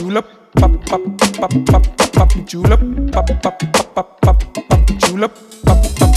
julep, julep, julep, pop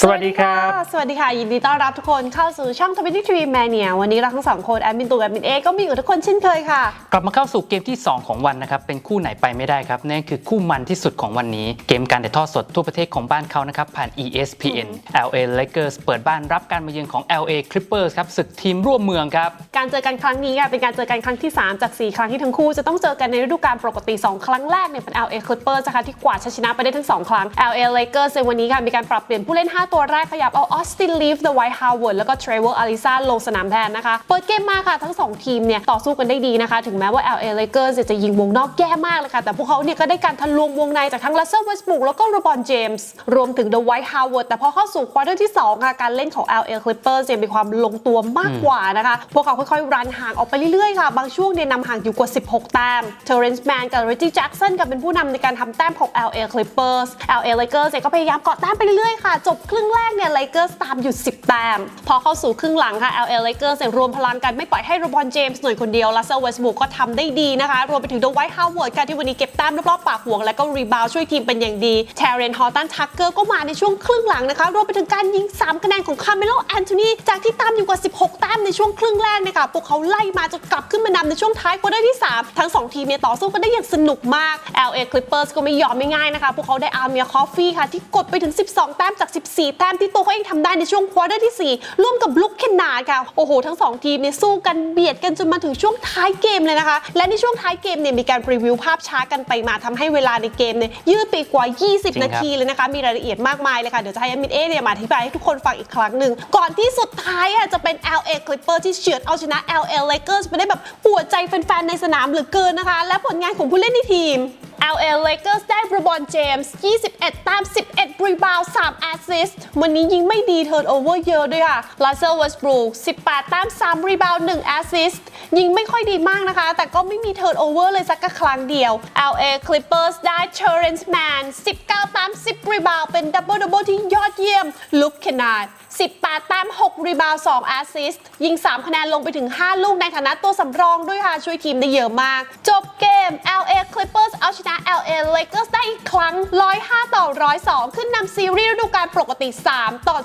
สวัสดีครับ สวัสดีค่ะ ยินดีต้อนรับทุกคนเข้าสู่ช่อง23 Mania วันนี้เราทั้งสองคนแอดมินตูแอดมินเอก็มีอยู่กับทุกคนเช่นเคยค่ะ กลับมาเข้าสู่เกมที่ 2 ของวันนะครับ เป็นคู่ไหนไปไม่ได้ครับนั่นคือคู่มันที่สุดของวันนี้ เกมการถ่ายทอดสดทั่วประเทศของบ้านเขานะครับ ผ่าน ESPN LA Lakers เปิดบ้านรับการมาเยือนของ LA Clippers ครับศึกทีมร่วมเมืองครับ การเจอกันครั้งนี้ค่ะเป็นการเจอกันครั้งที่ 3 จาก 4 ครั้งที่ทั้งคู่จะต้องเจอกันในฤดูกาลปกติ 2 ครั้งแรกเนี่ยเป็น LA Clippers นะคะที่กวาดชัยชนะไปได้ทั้ง 2 ครั้ง LA Lakers ในวันนี้ค่ะมีการปรับเปลี่ยนผู้เล่น5ตัวแรกขยับเอา Austin Reeves The White Howard แล้วก็ Trevor Ariza ลงสนามแทนนะคะ เปิดเกมมาค่ะ ทั้ง 2 ทีมเนี่ย ต่อสู้กันได้ดีนะคะ ถึงแม้ว่า LA Lakers เนี่ยจะยิงวงนอกแย่มากเลยค่ะ แต่พวกเขาเนี่ยก็ได้การทะลวงวงในจากทั้ง Russell Westbrook แล้วก็ LeBron James รวมถึง The White Howard แต่พอเข้าสู่ควอเตอร์ที่2ค่ะการเล่นของ LA Clippers เนี่ยมีความลงตัวมากกว่านะคะพวกเขาค่อยๆรันห่างออกไปเรื่อยๆค่ะบางช่วงเนี่ยนำห่างอยู่กว่า 16 แต้ม Terrence Mann กับ Reggie Jackson กับเป็นผู้นำในการทำแต้มของ LA Clippers LA Lakers เนี่ยก็พยายามเกาะแต้มไปเรื่อยๆค่ะจบครึ่งแรกเนี่ย Lakers ตามอยู่ 10 แต้ม พอเข้าสู่ครึ่งหลังค่ะ LA Lakers เนี่ยรวมพลังกันไม่ปล่อยให้ LeBron James หน่วยคนเดียว Russell Westbrook ก็ทำได้ดีนะคะ รวมไปถึง The White Howard ค่ะที่วันนี้เก็บแต้มรอบๆปากห่วง และก็รีบาวช่วยทีมเป็นอย่างดี Terrence Horton Tucker ก็มาในช่วงครึ่งหลังนะคะรวมไปถึงการยิง 3 คะแนนของ Carmelo Anthony จากที่ตามอยู่กว่า 16 แต้มในช่วงครึ่งแรกเนยคะพวกเขาไล่มาจนกลับขึ้นมานำในช่วงท้ายควอเตอร์ที่ 3 ทั้ง 2 ทีมเนี่ยต่อสู้กันได้อย่างสนุกมาก LA Clippers ก็ไม่ยอมไม่ง่ายนะคะพวกเขาได้อาร์เมียคอฟฟี่ค่ะที่กดไปถึง 12 แต้มจาก 14แต้มที่ตัวเขาเองทำได้ในช่วงควอเตอร์ที่ 4 ร่วมกับลุคเคนนาดค่ะ โอ้โห ทั้ง 2 ทีมเนี่ยสู้กันเบียดกันจนมาถึงช่วงท้ายเกมเลยนะคะ และในช่วงท้ายเกมเนี่ยมีการรีวิวภาพช้ากันไปมาทำให้เวลาในเกมเนี่ยยืดไปกว่า 20 นาทีเลยนะคะ มีรายละเอียดมากมายเลยค่ะ เดี๋ยวจะให้แอดมินเอเนี่ยมาอธิบายให้ทุกคนฟังอีกครั้งหนึ่ง ก่อนที่สุดท้ายอะจะเป็น LA Clippers ที่เฉือนเอาชนะ LA Lakers ไปได้แบบปวดใจแฟนๆในสนามเหลือเกินนะคะ และผลงานของผู้เล่นในทีม LA Lakers ได้ LeBron James 21แต้ม11 รีบาวด์3แอสซิสต์วันนี้ยิงไม่ดีเทิร์นโอเวอร์เยอะด้วยค่ะ Russell Westbrook 18 แต้ม 3 รีบาวด์1แอสซิสต์ยิงไม่ค่อยดีมากนะคะ แต่ก็ไม่มีเทิร์นโอเวอร์เลยสักครั้งเดียว LA Clippers ได้ Terrence Mann 19 แต้ม 10 รีบาวด์เป็นดับเบิลดับเบิลที่ยอดเยี่ยม Luke Kennard 18 แต้ม 6 รีบาวด์2แอสซิสต์ ยิง 3 คะแนนลงไปถึง 5 ลูกในฐานะตัวสำรองด้วยค่ะ ช่วยทีมได้เยอะมาก จบเกม LA Clippers เอาชนะ LA Lakers ได้อีกครั้ง 105 ต่อ 102 ขึ้นนำซีรีส์ฤดูกาลปกติ 3 ต่อ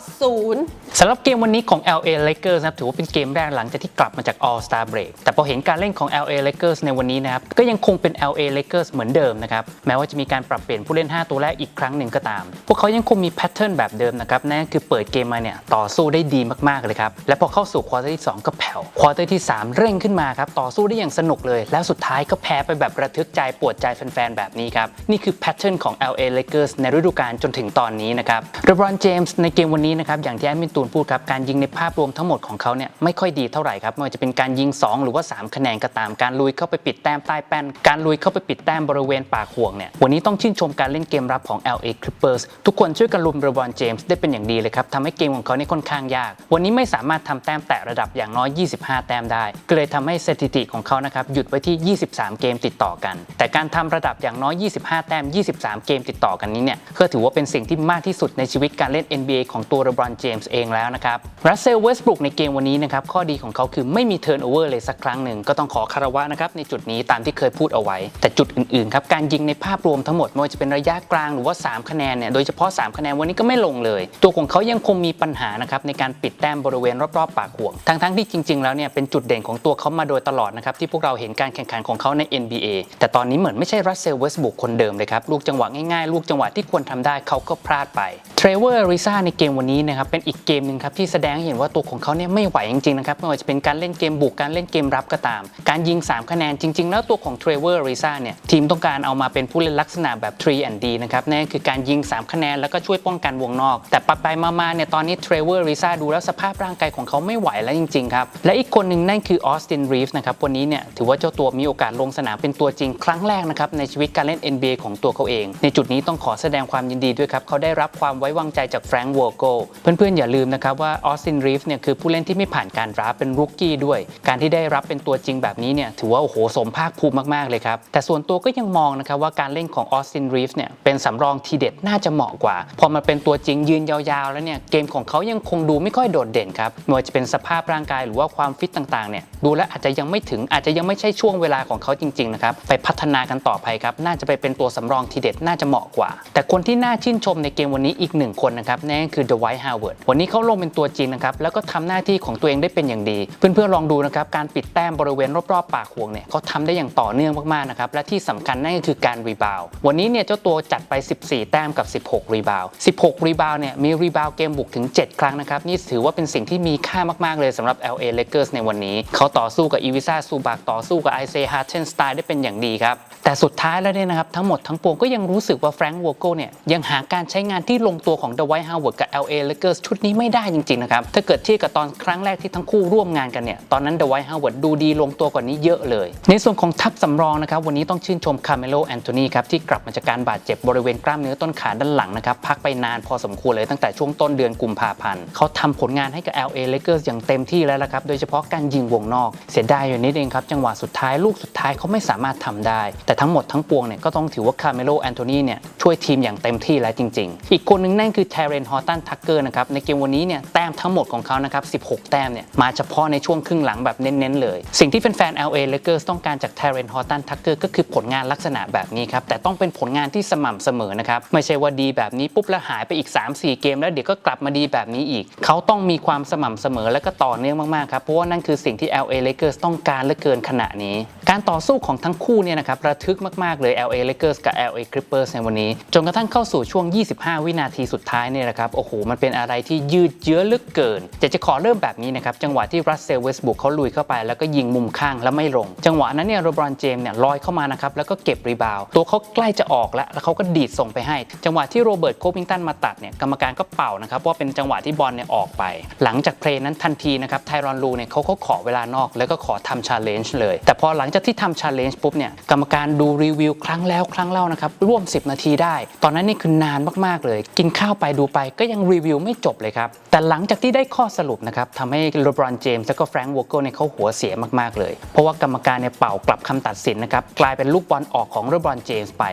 0 สำหรับเกมวันนี้ของ LA Lakers นะครับถือว่าเป็นเกมแรกหลังจากที่กลับมาจาก All Star Break แต่พอเห็นการเล่นของ LA Lakers ในวันนี้นะครับก็ยังคงเป็น LA Lakers เหมือนเดิมนะครับแม้ว่าจะมีการปรับเปลี่ยนผู้เล่น 5 ตัวแรกอีกครั้งหนึ่งก็ตาม พวกเขายังคงมีแพทเทิร์นแบบเดิมนะครับนั่นคือเปิดเกมมาเนี่ยต่อสู้ได้ดีมากๆเลยครับและพอเข้าสู่ควอเตอร์ที่2ก็แผ่วควอเตอร์ที่ 3 เร่งขึ้นมาครับต่อสู้ได้อย่างสนุกเลย แล้วสุดท้ายก็แพ้ไปแบบระทึกใจปวดใจแฟนๆแบบนี้ครับนี่คือแพทเทิร์นของ LA Lakers ในฤดูกาลจนถึงตอนนี้นะครับ LeBron James ในเกมวันนี้นะครับอย่างที่แอดมินตูนพูดครับการยิงในภาพรวมทั้งหมดของเขาเนี่ยไม่ค่อยดีเท่าไหร่ครับไม่ว่าจะเป็นการยิง 2 หรือว่า 3 คะแนนก็ตามการลุยเข้าไปปิดแต้มใต้แป้น การลุยเข้าไปปิดแต้มบริเวณปากห่วงเนี่ยวันนี้ต้องชื่นชมการเล่นเกมรับของ LA Clippers ทุกคนช่วยกันลุม LeBron James ได้เป็นอย่างดีเลยครับทำให้เกมของเขาเนี่ยค่อนข้างยาก วันนี้ไม่สามารถทำแต้มแตะระดับอย่างน้อย 25 แต้มได้ก็เลยทำให้สถิติของเขานะครับหยุดไว้ที่ 23 เกมติดต่อกัน แต่การทำระดับอย่างน้อย 25 แต้ม 23 เกมติดต่อกันนี้เนี่ยก็ถือว่าเป็นสิ่งที่มากที่สุดในชีวิตการเล่น NBA ของตัว LeBron James เองแล้วนะครับ Russell Westbrook ในเกมวันนี้นะครับข้อดีของเขาคือไม่มี turnover เลยสักครั้งหนึ่งก็ต้องขอคารวะนะครับในจุดนี้ตามที่เคยพูดเอาไว้ แต่จุดอื่นๆครับการยิงในภาพรวมทั้งหมดไม่ว่าจะเป็นระยะกลางหรือว่า 3 คะแนนเนี่ยโดยเฉพาะ 3 คะแนนวันนี้ก็ไม่ลงเลย ตัวของเขายังคงมีปัญหานะครับในการปิดแต้มบริเวณรอบๆปากห่วงทั้งๆที่จริง ๆ แล้วเนี่ยเป็นจุดเด่นของตัวเขามาโดยตลอดนะครับที่พวกเราเห็นการแข่งขันของเขาใน NBA แต่ตอนนี้เหมือนไม่ใช่ Russell ลเวสบุกคนเดิมเลยครับลูกจังหวะง่ายๆลูกจังหวะที่ควรทำได้เขากพลาดไปเทรเวอร์ริซ่าในเกมวันนี้นะครับเป็นอีกเกมหนึ่งครับที่แสดงให้เห็นว่าตัวของเขาเนี่ยไม่ไหวจริงๆนะครับไม่ว่าจะเป็นการเล่นเกมบุกการเล่นเกมรับก็ตาม การยิง 3 คะแนนจริง ๆ แล้วตัวของเทรเวอร์ริซ่าเนี่ยทีมต้องการเอามาเป็นผู้เล่นลักษณะแบบ 3 and D นะครับนั่นคือการยิง 3 คะแนนแล้วก็ช่วยป้องกันวงนอก แต่ไปไปมาๆเนี่ยตอนนี้เทรเวอร์ริซ่าดูแล้วสภาพร่างกายของเขาไม่ไหวแล้วจริงๆครับและอีกคนหนึ่งนั่นคือออสตินรีฟนะครับวันนี้เนี่ยถือว่าเจ้าตัวมีโอกาสลงสนามเป็นตัวจริงครั้งแรกนะครับในชีวิตการเล่น NBA ของตัวเขาเอง ในจุดนี้ต้องขอแสดงความยินดีด้วยครับเขาได้รับความไว้วางใจจากแฟรงค์วอร์โกเพื่อนๆอย่าลืมนะครับว่าออสตินรีฟเนี่ยคือผู้เล่นที่ไม่ผ่านการราฟต์เป็นรุกกี้ด้วย การที่ได้รับเป็นตัวจริงแบบนี้เนี่ยถือว่าโอ้โหสมภาคภูมิมากๆเลยครับ แต่ส่วนตัวก็ยังมองนะครับว่าการเล่นของออสตินรีฟเนี่ยเป็นสำรองทีเด็ดน่าจะเหมาะกว่า พอมาเป็นตัวจริงยืนยาวๆ แล้วเนี่ยเกมของเขายังคงดูไม่ค่อยโดดเด่นครับไม่ว่าจะเป็นสภาพร่างกายหรือว่าความฟิตต่างๆเนี่ยดูแลอาจจะยังไม่ถึงอาจจะยังไม่ใช่ช่วงเวลาของเขาจริงๆนะครับไปพัฒนากันต่อไปครับน่าจะไปเป็นตัวสำรองทีเด็ดน่าจะเหมาะกว่า แต่คนที่น่าชื่นชมในเกมวันนี้อีกหนึ่งคนนะครับนั่นก็คือ The White Howard วันนี้เขาลงเป็นตัวจริงนะครับแล้วก็ทำหน้าที่ของตัวเองได้เป็นอย่างดี เพื่อนๆลองดูนะครับการปิดแต้มบริเวณรอบๆปากห่วงเนี่ยเขาทำได้อย่างต่อเนื่องมากๆนะครับและที่สำคัญนั่นก็คือการรีบาววันนี้เนี่ยเจ้าตัวจัดไป 14 แต้มกับ 16 รีบาว16 รีบาวเนี่ยมีรีบาวเกมบุกถึง 7 ครั้งนะครับนี่ถือว่าเป็นสิ่งที่มีค่ามากๆเลยสำหรับ LA Lakers ในวันนี้ เขาต่อสู้กับอีวิซ่าซูบักต่อสู้กับไอเซฮาร์เทนสไตล์ได้เป็นอย่างดีครับ แต่สุดท้ายแล้วเนี่ยนะครับทั้งหมดทั้งปวงก็ยังรู้สึกว่าแฟรงค์วอโกเนี่ยยังหาการใช้งานที่ลงตัวของ The White Howard กับ LA Lakers ชุดนี้ไม่ได้จริงๆนะครับถ้าเกิดเทียบกับตอนครั้งแรกที่ทั้งคู่ร่วมงานกันเนี่ยตอนนั้น The White Howard ดูดีลงตัวกว่านี้เยอะเลย ในส่วนของทัพสำรองนะครับวันนี้ต้องชื่นชมคาเมโลแอนโทนีครับที่กลับมาจากการบาดเจ็บบริเวณกล้ามเนื้อต้นขาด้านหลังนะครับพักไปนานพอสมควรเลยตั้งแต่ช่วงต้นเดือนกุมภาพันธ์เขาทำผลงานให้กับ LA Lakers อย่างเต็มที่แล้วละครับโดยเฉพาะการยิงวงนอก เสียดายอยู่นิดเองครับจังหวะสุดท้ายลูกสุดท้ายเขาไม่สามารถทำได้แต่ทั้งหมดทั้งปวงเนี่ยก็ต้องถือว่าคาเมโลแอนโทนีเนี่ยช่วยทีมอย่างเต็มที่แล้วจริง ๆ อีกคนหนึงนั่นคือเทเรนฮอตตันทักเกอร์นะครับในเกมวันนี้เนี่ยแต้มทั้งหมดของเขานะครับ 16 แต้มเนี่ยมาเฉพาะในช่วงครึ่งหลังแบบเน้นๆเลย สิ่งที่แฟนๆ LA Lakers ต้องการจากเทเรนฮอตตันทักเกอร์ก็คือผลงานลักษณะแบบนี้ครับแต่ต้องเป็นผลงานที่สม่ำเสมอนะครับไม่ใช่ว่าดีแบบนี้ปุ๊บแล้วหายไปอีก 3-4 เกม แล้วเดี๋ยวก็กลับมาดีแบบนี้อีก เขาต้องมีความสม่ำเสมอและก็ต่อเนื่องมากๆครับเพราะว่านั่นคือสิ่งที่ LA Lakers ต้องการเหลือเกินขณะนี้ การต่อสู้ของทั้งคู่เนี่ยนะครับระทึกมาก ๆ เลย LA Lakers กับ LA Clippers ในวันนี้ จนกระทั่งเข้าสู่ช่วง 25 วินาทีสุดท้ายเนี่ยนะครับ โอ้โห มันเป็นอะไรที่ยืดเยื้อลือเกินจะจะขอเริ่มแบบนี้นะครับ จังหวะที่รัสเซลเวสบุกเขาลุยเข้าไป แล้วก็ยิงมุมข้างแล้วไม่ลง จังหวะนั้นเนี่ยโรบรอนเจมเนี่ยลอยเข้ามานะครับแล้วก็เก็บรีบาวตัวเขาใกล้จะออกแล้วแล้วเขาก็ดีดส่งไปให้ จังหวะที่โรเบิร์ตโควิงตันมาตัดเนี่ยกรรมการก็เป่านะครับว่าเป็นจังหวะที่บอลเนี่ยออกไป หลังจากเพลย์นั้นทันทีนะครับไทรอนลูเนี่ยเขาเขาขอเวลานอก แล้วก็ขอทำชาเลนจ์เลย แต่พอหลังจากที่ทำชาเลนจ์ปุ๊บเนี่ยกรรมการดูรีวิวครั้งแล้วครั้งเล่านะครับร่วม 10 นาทีได้ ตอนนั้นนี่คือนานมากๆเลย กินข้าวไปดูไปก็ยังรีวิวไม่จบเลยครับ แต่หลังจากที่ได้ข้อสรุปนะครับทำให้โรบรอนเจมส์และก็แฟรงค์วอร์เกเนี่ยเขาหัวเสียมากๆเลย เพราะว่ากรรมการเนี่ยเป่ากลับคำตัดสินนะครับกลายเป็นลูกบอลออกของโรบรอนเจมส์ไป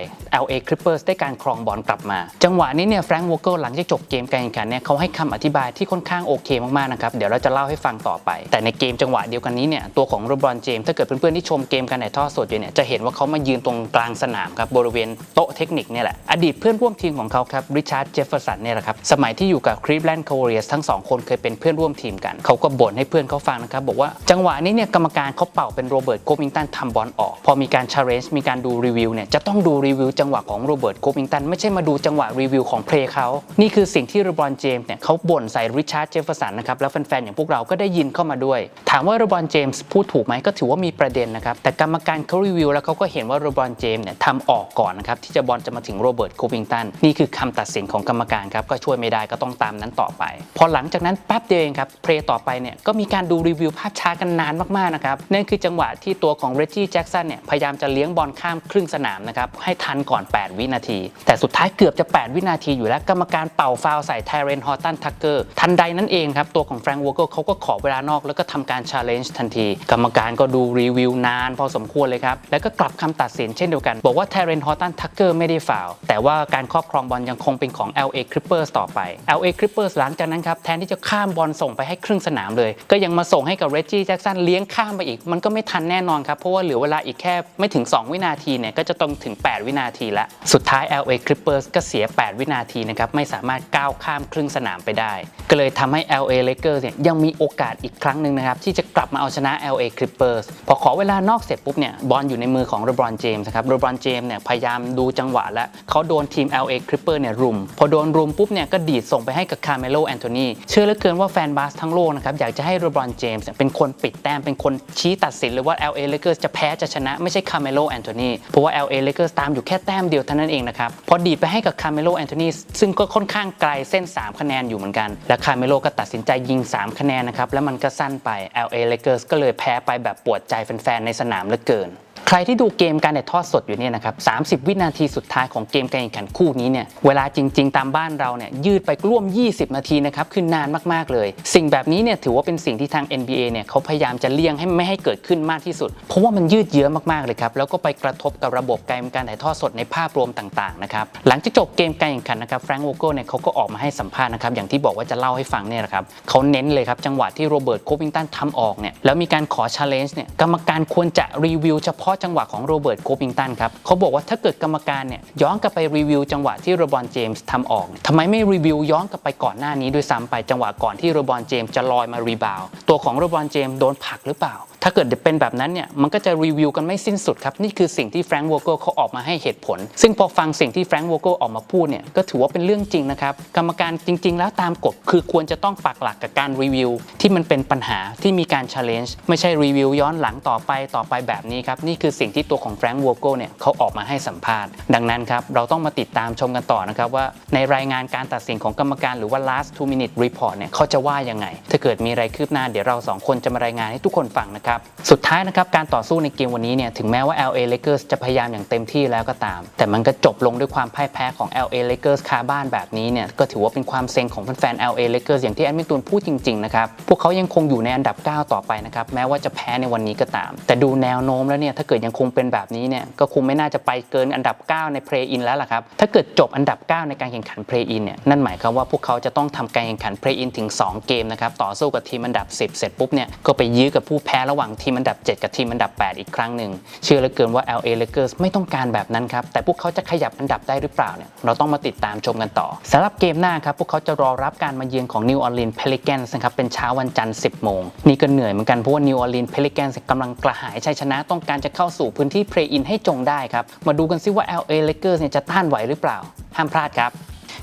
LA Clippers ได้การครองบอลกลับมา จังหวะนี้เนี่ยแฟรงค์วอร์เกหลังจากจบเกมการแข่งขันเนี่ยเขาให้คำอธิบายที่ค่อนข้างโอเคมากๆนะครับเดี๋ยวเราจะเล่าให้ฟังต่อไป แต่ในเกมจังหวะเดียวกันนี้เนี่ยตัวของโรบรอนเจมส์ถ้าเกิดเพื่อนๆที่ชมเกมการถ่ายทอดสดอยู่เนี่ยจะเห็นว่าเขามายืนตรงกลางสนามครับบริเวณโต๊ะเทคนิคเนี่ยแหละ อดีตเพื่อนร่วมทีมของเขาครับริชาร์ดเจฟเฟอร์สันเนี่ยแหละครับ สมัยที่อยู่กับครีฟแลนด์คาวเรียสทั้งสองคนเคยเป็นเพื่อนร่วมทีมกัน เขาก็บ่นให้เพื่อนเขาฟังนะครับ บอกว่าจังหวะนี้เนี่ยกรรมการเขาเป่าเป็นโรเบิร์ตโควิงตันทำบอลออก พอมีการชาเลนจ์มีการดูรีวิวเนี่ยจะต้องดูรีวิวจังหวะของโรเบิร์ตโควิงตันไม่ใช่มาดูจังหวะรีวิวของเพลย์เขานี่คือสิ่งที่รบรอนเจมส์เนี่ยเขาบ่นใส่ริชาร์ดเจฟเฟอร์สันนะครับแล้วแฟนๆอย่างพวกเราก็ได้ยินเข้ามาด้วย ถามว่ารบรอนเจมส์พูดถูกไหมก็ถือว่ามีประเด็นนะครับแต่กรรมการเขารีวิวแล้วเขาก็เห็นว่าโรบรอนเจมส์เนี่ยทำออกก่อนนะครับที่จะบอลจะมาถึงโรเบิร์ตโควิงตันนี่คือคำตัดสินของกรรมการครับก็ช่วยไม่ได้ก็ต้องตามนั้นต่อไป พอหลังจากนั้นแป๊บเดียวเองครับเพลย์ต่อไปเนี่ยก็มีการดูรีวิวภาพช้ากันนานมากๆนะครับนั่นคือจังหวะที่ตัวของเรจจี้แจ็กสันเนี่ยพยายามจะเลี้ยงบอลข้ามครึ่งสนามนะครับให้ทันก่อน 8 วินาที แต่สุดท้ายเกือบจะ 8 วินาทีอยู่แล้วกรรมการเป่าฟาวใส่ไทเรนฮอตตันทักเกอร์ทันใดนั้นเองครับตัวของแฟรงค์วอร์เกอร์เขาก็ขอเวลานอกแล้วก็ทำการชาเลนจ์ทันที กรรมการก็ดูรีวิวนาน พอสมควรเลยครับแล้วก็กลับคำตัดสินเช่นเดียวกัน บอกว่าไทเรนฮอตตันทักเกอร์ไม่ได้ฟาวแต่ว่าการครอบครองบอลยังคงเป็นของ LA Clippers ต่อไป LA Clippers หลังจากนั้นครับแทนที่จะข้ามบอลส่งไปให้ครึ่งสนามเลย ก็ยังมาส่งให้กับเรจจี้แจ็กสันเลี้ยงข้ามไปอีก มันก็ไม่ทันแน่นอนครับเพราะว่าเหลือเวลาอีกแค่ไม่ถึง 2 วินาทีเนี่ยก็จะต้องถึง 8 วินาทีละสุดท้าย LA Clippers ก็เสีย 8 วินาทีนะครับไม่สามารถก้าวข้ามครึ่งสนามไปได้ ก็เลยทำให้ LA Lakers เนี่ยยังมีโอกาสอีกครั้งหนึ่งนะครับที่จะกลับมาเอาชนะ LA Clippers พอขอเวลานอกเสร็จปุ๊บเนี่ยบอลอยู่ในมือของ LeBron อนอนเจมส์ครับโรบรอนเจมส์เนี่ยพยายามดูจังหวะแล้วเขาโดนทีม LA Clipper เนี่ยรุม พอโดนรุมปุ๊บเนี่ยก็ดีดส่งไปให้กับคาร์เมโลแอนโทนีเชื่อเหลือเกินว่าแฟนบาสทั้งโลกนะครับอยากจะให้โรบรอนเจมส์เป็นคนปิดแต้มเป็นคนชี้ตัดสินเลยว่า LA Lakers จะแพ้จะชนะไม่ใช่คาร์เมโลแอนโทนีเพราะว่า LA Lakers ตามอยู่แค่แต้มเดียวเท่านั้นเองนะครับพอดีดไปให้กับคาร์เมโลแอนโทนีซึ่งก็ค่อนข้างไกลเส้น 3 คะแนนอยู่เหมือนกัน และคาร์เมโลก็ตัดสินใจยิง 3 คะแนนนะครับแล้วมันก็สั้นไป LA Lakers ก็เลยแพ้ไปแบบปวดใจแฟนๆในสนามเหลือเกิน ใครที่ดูเกมการถ่ายทอดสดอยู่เนี่ยนะครับ 30 วินาทีสุดท้ายของเกมการแข่งขันคู่นี้เนี่ย เวลาจริง ๆ ตามบ้านเราเนี่ยยืดไปร่วม 20 นาทีนะครับ คือนานมาก ๆ เลย สิ่งแบบนี้เนี่ยถือว่าเป็นสิ่งที่ทาง NBA เนี่ยเขาพยายามจะเลี่ยงให้ไม่ให้เกิดขึ้นมากที่สุด เพราะว่ามันยืดเยื้อมาก ๆ เลยครับ แล้วก็ไปกระทบกับระบบการการถ่ายทอดสดในภาพรวมต่าง ๆ นะครับ หลังจากจบเกมการแข่งขันนะครับแฟรงก์โวโกเนี่ยเขาก็ออกมาให้สัมภาษณ์นะครับ อย่างที่บอกว่าจะเล่าให้ฟังเนี่ยแหละครับเขาเน้นเลยครับจังหวะที่โรเบิร์ตโควิงตันทำออกเนี่ยแล้วมีการขอ challenge เนี่ยกรรมการควรจะรีวิวเฉพาะจังหวะของโรเบิร์ตโควิงตันครับเขาบอกว่าถ้าเกิดกรรมการเนี่ยย้อนกลับไปรีวิวจังหวะที่โรบอนเจมส์ทำออกทำไมไม่รีวิวย้อนกลับไปก่อนหน้านี้ด้วยซ้ำไปจังหวะก่อนที่โรบอนเจมส์จะลอยมารีบาวตัวของโรบอนเจมส์โดนผลักหรือเปล่าถ้าเกิดเป็นแบบนั้นเนี่ยมันก็จะรีวิวกันไม่สิ้นสุดครับ นี่คือสิ่งที่แฟรงค์วอร์เกเขาออกมาให้เหตุผล ซึ่งพอฟังสิ่งที่แฟรงค์วอร์เกอร์ออกมาพูดเนี่ยก็ถือว่าเป็นเรื่องจริงนะครับ กรรมการจริง ๆ แล้วตามกฎคือควรจะต้องปักหลักกับการรีวิวที่มันเป็นปัญหาที่มีการ challenge ไม่ใช่รีวิวย้อนหลังต่อไปต่อไปแบบนี้ครับ นี่คือือสิ่งที่ตัวของแฟรงค์วอร์เกเนี่ยเขาออกมาให้สัมภาษณ์ ดังนั้นครับเราต้องมาติดตามชมกันต่อนะครับว่าในรายงานการตัดสินของกรรมการหรือว่า last two minute report เนี่ยเขาจะว่ายังไง ถ้าเกิดมีอะไรคืบหน้าเดี๋ยวเราสองคนจะมารายงานให้ทุกคนฟังนะครับ สุดท้ายนะครับการต่อสู้ในเกมวันนี้เนี่ยถึงแม้ว่า LA Lakers จะพยายามอย่างเต็มที่แล้วก็ตาม แต่มันก็จบลงด้วยความพ่ายแพ้ของ LA Lakers คาบ้านแบบนี้เนี่ยก็ถือว่าเป็นความเซ็งของแฟนๆ LA Lakers อย่างที่แอดมินตูนพูดจริงๆนะครับพวกเขายังคงอยู่ในอันดับ 9 ต่อไปนะครับแม้ว่าจะแพ้ในวันนี้ก็ตาม แต่ดูแนวโน้มแล้วเนี่ยถ้าเกิดยังคงเป็นแบบนี้เนี่ยก็คงไม่น่าจะไปเกินอันดับ 9 ใน Play In แล้วล่ะครับ ถ้าเกิดจบอันดับ 9 ในการแข่งขัน Play In เนี่ยนั่นหมายความว่าพวกเขาจะต้องทำการแข่งขัน Play In ถึง 2 เกมนะครับต่อสู้กับทีมอันดับ 10 เสร็จปุ๊บเนี่ยก็ไปยื้อกับผู้แพ้ระหว่างทีมอันดับ 7 กับทีมอันดับ 8 อีกครั้งหนึ่งเชื่อเหลือเกินว่า LA Lakers ไม่ต้องการแบบนั้นครับแต่พวกเขาจะขยับอันดับได้หรือเปล่าเนี่ยเราต้องมาติดตามชมกันต่อสำหรับเกมหน้าครับพวกเขาจะรอรับการมาเยือนของ New Orleans Pelicans นะครับเป็นเช้าวันจันทร์ 10 โมงนี่ก็เหนื่อยเหมือนกันเพราะว่า New Orleans Pelicans กำลังกระหายชัยชนะต้องการจะเข้าสู่พื้นที่เพลย์อินให้จงได้ครับ มาดูกันซิว่า LA Lakers เนี่ยจะต้านไหวหรือเปล่า ห้ามพลาดครับ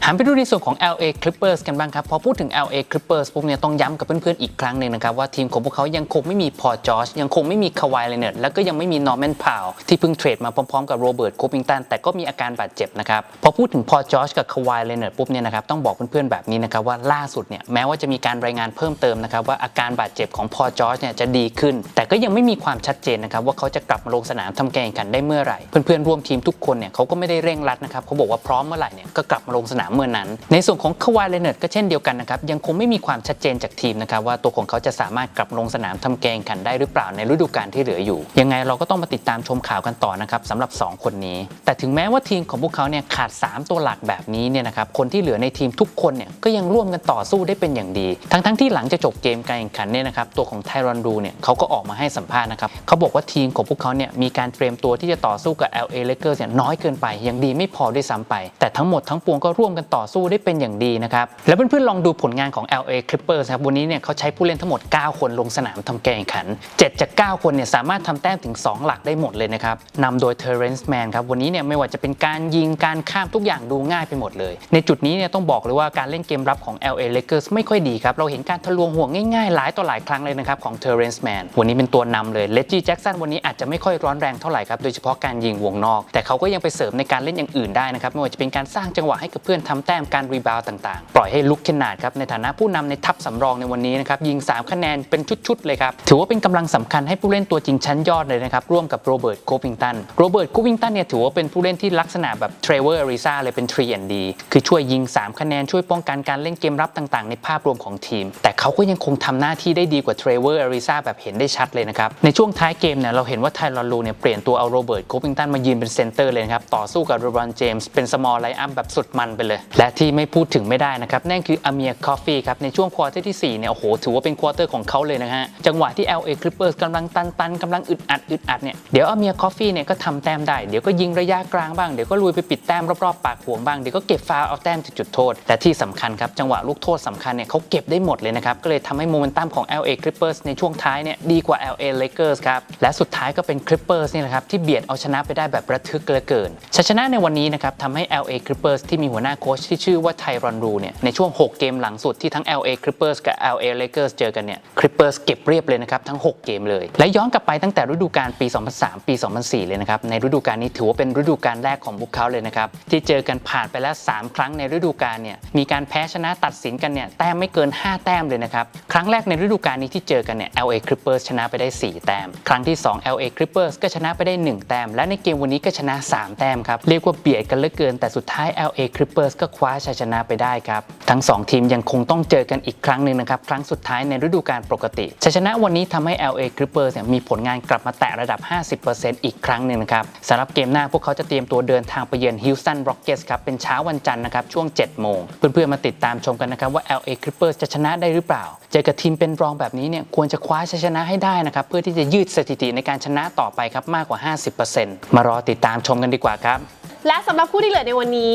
หันไปดูในส่วนของ LA Clippers กันบ้างครับพอพูดถึง LA Clippers ปุ๊บเนี่ยต้องย้ำกับเพื่อนๆอีกครั้งหนึ่งนะครับว่าทีมของพวกเขายังคงไม่มีพอจอชยังคงไม่มีคาวายเลเนตแล้วก็ยังไม่มีนอร์แมนพาวที่เพิ่งเทรดมาพร้อมๆกับโรเบิร์ตโคปิงตันแต่ก็มีอาการบาดเจ็บนะครับพอพูดถึงพอจอชกับคาวายเลเนตปุ๊บเนี่ยนะครับต้องบอกเพื่อนๆแบบนี้นะครับว่าล่าสุดเนี่ยแม้ว่าจะมีการรายงานเพิ่มเติมนะครับว่าอาการบาดเจ็บของพอจอชเนี่ยจะดีขึ้น แต่ก็ยังไม่มีความชัดเจนนะครับว่าเขาจะกลับมาลงสนามทำการแข่งขันได้เมื่อไหร่เพื่อนๆร่วมทีมทุกคนเนี่ยเขาก็ไม่ได้เร่งรัดนะครับเขาบอกว่าพร้อมเมื่อไหร่เนี่ยก็กลับมาลงสนามเมื่อนั้น ในส่วนของควายเลเนตก็เช่นเดียวกันนะครับยังคงไม่มีความชัดเจนจากทีมนะครับว่าตัวของเขาจะสามารถกลับลงสนามทำแกงขันได้หรือเปล่าในฤดูกาลที่เหลืออยู่ ยังไงเราก็ต้องมาติดตามชมข่าวกันต่อนะครับสำหรับ 2 คนนี้ แต่ถึงแม้ว่าทีมของพวกเขาเนี่ยขาด 3 ตัวหลักแบบนี้เนี่ยนะครับคนที่เหลือในทีมทุกคนเนี่ยก็ยังร่วมกันต่อสู้ได้เป็นอย่างดี ทั้งๆที่หลังจะจบเกมการแข่งขันเนี่ยนะครับตัวของไทรอนรูเนี่ยเขาก็ออกมาให้สัมภาษณ์นะครับเขาบอกว่าทีมของพวกเขาเนี่ยมีการเตรียมตัวที่จะต่อสู้กับ LA Lakers เนี่ยน้อยเกินไปยังดีไม่พอด้วยซ้ำไป แต่ทั้งหมดทั้งปวงก็ร่วมกันต่อสู้ได้เป็นอย่างดีนะครับแล้วเพื่อนๆลองดูผลงานของ LA Clippers ครับวันนี้เนี่ยเขาใช้ผู้เล่นทั้งหมด 9 คนลงสนามทำการแข่งขัน 7 จาก 9 คนเนี่ยสามารถทำแต้มถึง 2 หลักได้หมดเลยนะครับนำโดย Terrence Mann ครับวันนี้เนี่ยไม่ว่าจะเป็นการยิงการข้ามทุกอย่างดูง่ายไปหมดเลย ในจุดนี้เนี่ยต้องบอกเลยว่าการเล่นเกมรับของ LA Lakers ไม่ค่อยดีครับเราเห็นการทะลวงห่วงง่ายๆหลายต่อหลายครั้งเลยนะครับของ Terrence Mann วันนี้เป็นตัวนำเลย Reggie Jackson วันนี้อาจจะไม่ค่อยร้อนแรงเท่าไหร่ครับโดยเฉพาะการยิงวงนอก แต่เขาก็ยังไปเสริมในการเล่นอย่างอื่นได้นะครับไม่ว่าจะเป็นการสร้างจังหวะให้กับเพื่อนทำแต้มการรีบาวด์ต่างๆ ปล่อยให้ลุกขนนาดครับในฐานะผู้นำในทัพสำรองในวันนี้นะครับยิง 3 คะแนนเป็นชุดๆเลยครับถือว่าเป็นกำลังสำคัญให้ผู้เล่นตัวจริงชั้นยอดเลยนะครับร่วมกับโรเบิร์ตโควิงตันโรเบิร์ตโควิงตันเนี่ยถือว่าเป็นผู้เล่นที่ลักษณะแบบเทรเวอร์อาริซาเลยเป็น3 D คือช่วยยิง 3 คะแนนช่วยป้องกันการเล่นเกมรับต่างๆ ในภาพรวมของทีม แต่เขาก็ยังคงทำหน้าที่ได้ดีกว่าเทรเวอร์อาริซาแบบเห็นได้ชัดเลยนะครับในช่วงท้ายเกมเนี่ยเราเห็นว่าไทรอนลูเนี่ยเปลี่ยนตัวเอาโรเบิร์ตโควิงตันมายืนเป็นเซนเตอร์เลยนะครับต่อสู้กับโรบรอนเจมส์เป็นสมอลไลอัพแบบสุดมันไปเลย และที่ไม่พูดถึงไม่ได้นะครับ นั่นคืออเมียคอฟฟี่ครับ ในช่วงควอเตอร์ที่ 4 เนี่ย โอ้โห ถือว่าเป็นควอเตอร์ของเขาเลยนะฮะ จังหวะที่ LA Clippers กำลังตันตันกำลังอึดอัดอึดอัดเนี่ย เดี๋ยวอเมียคอฟฟี่เนี่ยก็ทำแต้มได้ เดี๋ยวก็ยิงระยะกลางบ้าง เดี๋ยวก็ลุยไปปิดแต้มรอบๆปากห่วงบ้าง เดี๋ยวก็เก็บฟาวเอาแต้มจากจุดโทษ และที่สำคัญครับ จังหวะลูกโทษสำคัญเนี่ยเขาเก็บได้หมดเลยนะครับ ก็เลยทำให้โมเมนตัมของ LA Clippers ในช่วงท้ายเนี่ยดีกว่า LA Lakers ครับ และสุดท้ายก็เป็น Clippers นี่แหละครับที่เบียดเอาชนะไปได้แบบระทึกเหลือเกินชัยชนะในวันนี้นะครับทำให้ LA Clippers ที่มีหัวหน้าโค้ชที่ชื่อว่าไทรอนรูเนี่ยในช่วง 6 เกมหลังสุดที่ทั้ง LA Clippers กับ LA Lakers เจอกันเนี่ย Clippers เก็บเรียบเลยนะครับ ทั้ง 6 เกมเลย และย้อนกลับไปตั้งแต่ฤดูกาลปี 2003 ปี 2004 เลยนะครับ ในฤดูกาลนี้ถือว่าเป็นฤดูกาลแรกของพวกเขาเลยนะครับ ที่เจอกันผ่านไปแล้ว 3 ครั้งในฤดูกาลเนี่ยมีการแพ้ชนะตัดสินกันเนี่ยแต้มไม่เกิน 5 แต้มเลยนะครับครั้งแรกในฤดูกาลนี้ที่เจอกันเนี่ย LA Clippers ชนะไปได้ 4 แต้ม ครั้งที่ 2 LA Clippers ก็ชนะไปได้ 1 แต้ม และในเกมวันนี้ก็ชนะ 3 แต้มครับเรียกว่าเบียดกันเหลือเกินแต่สุดท้าย LA Clippers ก็คว้าชัยชนะไปได้ครับ ทั้ง 2 ทีมยังคงต้องเจอกันอีกครั้งหนึ่งนะครับ ครั้งสุดท้ายในฤดูกาลปกติ ชัยชนะวันนี้ทำให้ LA Clippers เนี่ยมีผลงานกลับมาแตะระดับ 50%อีกครั้งหนึ่งนะครับสำหรับเกมหน้าพวกเขาจะเตรียมตัวเดินทางไปเยือน Houston Rockets ครับเป็นเช้าวันจันทร์นะครับช่วง 7 โมง เพื่อนๆมาติดตามชมกันนะครับว่า LA Clippers จะชนะได้หรือเปล่า เจอกับทีมเป็นรองแบบนี้เนี่ยควรจะคว้าชัยชนะให้ได้นะครับเพื่อที่จะยืดสถิติในการชนะต่อไปครับมากกว่า 50%มารอติดตามชมกันดีกว่าครับและสำหรับคู่ที่เหลือในวันนี้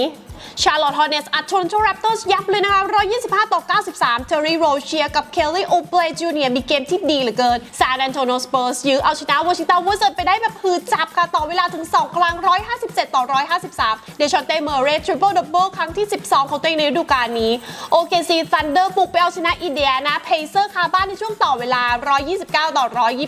ชาร์ลอตฮอเนสอัดโทรนโตแรปเตอร์สยับเลยนะคะ 125 ต่อ 93 เทอร์รี่โรเชียกับเคลลี่โอเปรจูเนียมีเกมที่ดีเหลือเกินซานแอนโตนอสเปอร์สยื้อเอาชนะวอชิงตันวูดเซิร์ไปได้แบบหือจับค่ะต่อเวลาถึง 2 ครั้ง 157 ต่อ 153 เดชอนเต้เมอร์เรทริปเปิลดับเบิลครั้งที่ 12 ของตัวเองในฤดูกาลนี้โอเคซีซันเดอร์บุกไปเอาชนะอินเดียนะเพเซอร์คาบ้านในช่วงต่อเวลา 129 ต่อ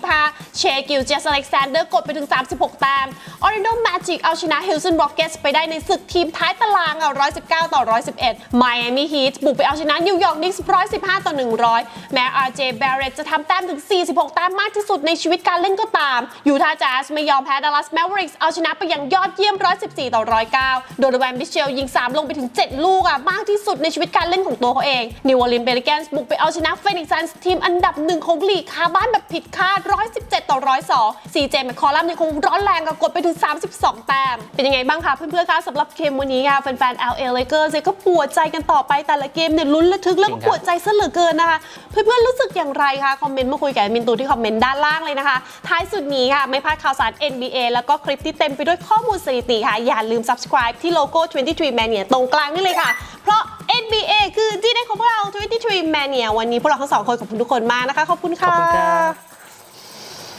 125 เชกิลเจสเล็กซานเดอร์กดไปถึง 36 แต้มออริเนโดแมจิกเอาชนะฮิลสันร็อกเก็ไปได้ในศึกทีมท้ายตารางอะ119 ต่อ 111 Miami Heat บุกไปเอาชนะ New York Knicks 115 ต่อ 100 แม้ RJ Barrett จะทำแต้มถึง 46 แต้มมากที่สุดในชีวิตการเล่นก็ตาม Utah Jazz ไม่ยอมแพ้ Dallas Mavericks เอาชนะไปอย่างยอดเยี่ยม 114 ต่อ 109 โดนแวนบิเชลยิง 3 ลงไปถึง 7 ลูกอะมากที่สุดในชีวิตการเล่นของตัวเขาเอง New Orleans Pelicans บุกไปเอาชนะ Phoenix Suns ทีมอันดับหนึ่งของลีกคาบ้านแบบผิดคาด 117 ต่อ 102 CJ McCollum ยังคงร้อนแรงกับกดไปถึง 32 แต้มเป็นยังไงบ้างคะเพื่อนๆคะสำหรับเกมวันนี้ค่ะแฟนๆ LA Lakers เนี่ยก็ปวดใจกันต่อไปแต่ละเกมเนี่ยลุ้นระทึกแล้วก็ปวดใจซะเหลือเกินนะคะ เพื่อนๆรู้สึกอย่างไรคะ คอมเมนต์มาคุยกับมินตูที่คอมเมนต์ด้านล่างเลยนะคะ ท้ายสุดนี้ค่ะไม่พลาดข่าวสาร NBA แล้วก็คลิปที่เต็มไปด้วยข้อมูลสถิติค่ะ อย่าลืม subscribe ที่โลโก้ 23 Mania ตรงกลางนี่เลยค่ะ เพราะ NBA คือที่ได้ของพวกเรา 23 Mania วันนี้พวกเราทั้งสองคนขอบคุณทุกคนมากนะคะขอบคุณขอบค่ะคุณครับ